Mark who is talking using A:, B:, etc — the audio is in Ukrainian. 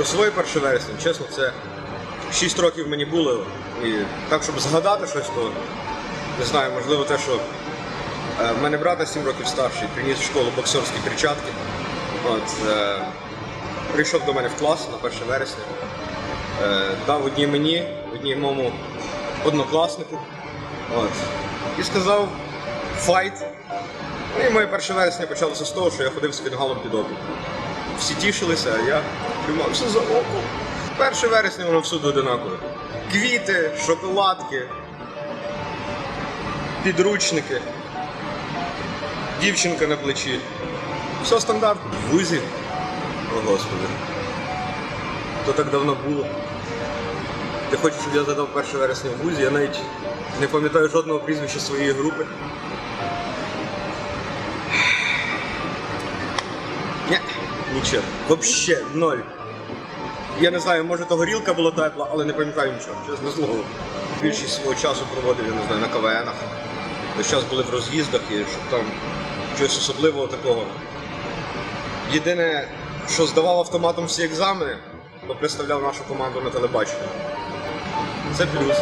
A: про своє 1 вересня, чесно, це 6 років мені було. І так, щоб згадати щось, то не знаю, можливо, те, що е, в мене брат 7 років старший, приніс в школу боксерські перчатки. От, е, прийшов до мене в клас на 1 вересня, е, дав одній мені, одній моєму однокласнику. От, і сказав файт. Ну і моє 1 вересня почалося з того, що я ходив з фінгалом під око. Всі тішилися, а я тримався за око. 1 вересня воно всюди одинакове. Квіти, шоколадки, підручники, дівчинка на плечі. Все стандартно. Вузі. О господи. То так давно було. Ти хочеш, щоб я задав 1 вересня в вузі, я навіть не пам'ятаю жодного прізвища своєї групи. Ні, нічого. Вообще ноль. Я не знаю, може то горілка була тепла, але не пам'ятаю нічого, чесне слово. Більшість свого часу проводив, я не знаю, на КВНах. Весь час були в роз'їздах і щоб там щось особливого такого. Єдине, що здавав автоматом всі екзамени, то представляв нашу команду на телебаченні. Це плюс.